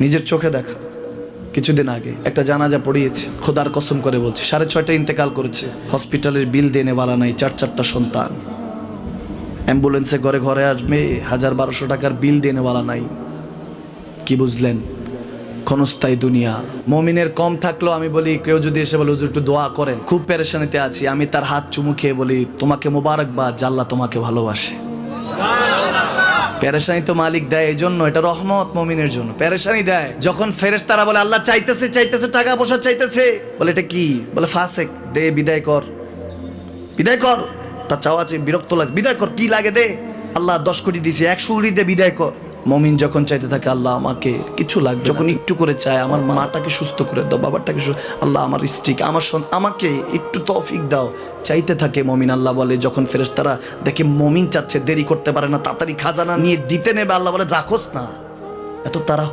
নিজের চোখে দেখা। কিছুদিন আগে একটা জানাজা পড়িয়েছে। খোদার কসম করে বলছে, সাড়ে ছয়টা ইন্তেকাল করেছে। হসপিটালের বিল দেনে বালা নাই, চার চারটা সন্তান। অ্যাম্বুলেন্সে ঘরে ঘরে আসবে, হাজার বারোশো টাকার বিল দেনে বালা নাই। কি বুঝলেন? ক্ষণস্থায়ী দুনিয়া। মমিনের কম থাকলেও আমি বলি, কেউ যদি এসে বলে, হুজুর, একটু দোয়া করেন। খুব পেরেশানিতে আছি। আমি তার হাত চুমু খেয়ে বলি, তোমাকে মোবারকবাদ জাল্লা তোমাকে ভালোবাসে। পেরেশানি তো মালিক দেয় এই জন্য এটা রহমত মমিনের জন্য। প্যারেশানি দেয়। যখন ফেরেস তারা বলে, আল্লাহ চাইতেছে চাইতেছে, টাকা পয়সা চাইতেছে। বলে, এটা কি? বলে, ফাসেক, দে, বিদায় কর। বিদায় কর? তার চাওয়া আছে, বিরক্ত লাগে। বিদায় কর, কি লাগে দে? আল্লাহ দশ কোটি দিছে একশো কোটি দে বিদায় কর। মমিন যখন চাইতে থাকে আল্লাহ আমাকে কিছু লাগবে যখন একটু করে চায় আমার মাটাকে সুস্থ করে দাও বাবাটাকে আল্লাহ আমার স্ত্রীকে আমার আমাকে একটু তফিক দাও। চাইতে থাকে মমিন আল্লাহ বলে যখন ফেরেশতারা দেখে মমিন চাচ্ছে দেরি করতে পারে না তাড়াতাড়ি খাজানা নিয়ে দিতে নেবে আল্লাহ বলে রাখোস না। এত তারা